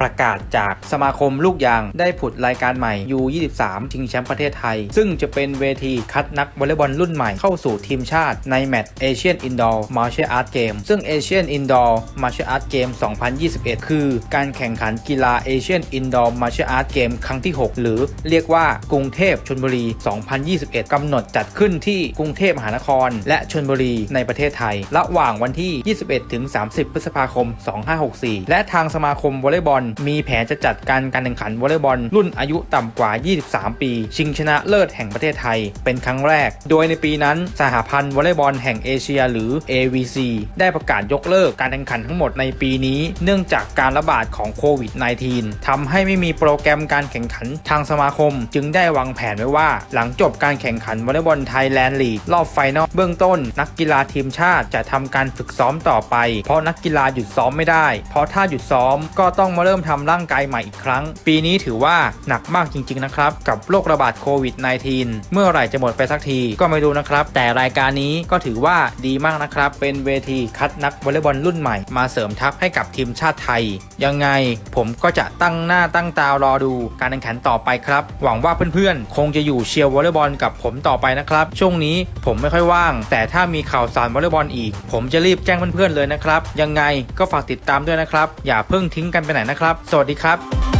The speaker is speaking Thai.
ประกาศจากสมาคมลูกยางได้ผุดรายการใหม่ U23 ชิงแชมป์ประเทศไทย ซึ่งจะเป็นเวทีคัดนักวอลเลย์บอลรุ่นใหม่เข้าสู่ทีมชาติในแมตช์เอเชียนอินดอร์มาร์เชียอาร์ตเกมซึ่งเอเชียนอินดอร์มาร์เชียอาร์ตเกม2021 คือการแข่งขันกีฬาเอเชียนอินดอร์มาร์เชียอาร์ตเกมครั้งที่ 6 หรือเรียกว่ากรุงเทพชลบุรี 2021 กำหนดจัดขึ้นที่กรุงเทพมหานคร และชลบุรีในประเทศไทย ระหว่างวันที่ 21ถึง30 พฤษภาคม 2564 และทางสมาคมวอลเลย์บอลมีแผนจะจัดการการแข่งขันวอลเลย์บอลรุ่นอายุต่ำกว่า 23 ปี ชิงชนะเลิศแห่งประเทศไทย เป็นครั้งแรก โดยในปีนั้นสหพันธ์วอลเลย์บอลแห่งเอเชีย หรือ AVC ได้ประกาศยกเลิกการแข่งขันทั้งหมดในปีนี้ เนื่องจากการระบาดของโควิด -19 ทำให้ไม่มีโปรแกรมการแข่งขันทางสมาคม จึงได้วางแผนไว้ว่า หลังจบการแข่งขันวอลเลย์บอลไทยแลนด์ลีกรอบไฟนอลเบื้องต้น นักกีฬาทีมชาติจะทำการฝึกซ้อมต่อไป เพราะนักกีฬาหยุดซ้อมไม่ได้ เพราะถ้าหยุดซ้อมก็ต้องมาเริ่มทำร่างกายใหม่อีกครั้ง ปีนี้ถือว่าหนักมากจริง ๆ นะครับ กับโรคระบาดโควิด -19 เมื่อไหร่จะหมดไปสักทีก็ไม่รู้นะครับ แต่รายการนี้ก็ถือว่าดีมากนะครับ เป็นเวทีคัดนักวอลเลย์บอลรุ่นใหม่มาเสริมทัพให้กับทีมชาติไทย ยังไงผมก็จะตั้งหน้าตั้งตารอดูการแข่งขันต่อไปครับ หวังว่าเพื่อนๆ คงจะอยู่เชียร์วอลเลย์บอลกับผมต่อไปนะครับ ช่วงนี้ผมไม่ค่อยว่าง แต่ถ้ามีข่าวสารวอลเลย์บอลอีก ผมจะรีบแจ้งเพื่อนๆเลยนะครับ ยังไงก็ฝากติดตามด้วยนะครับ อย่าเพิ่งทิ้งกันไปไหนนะครครับ สวัสดีครับ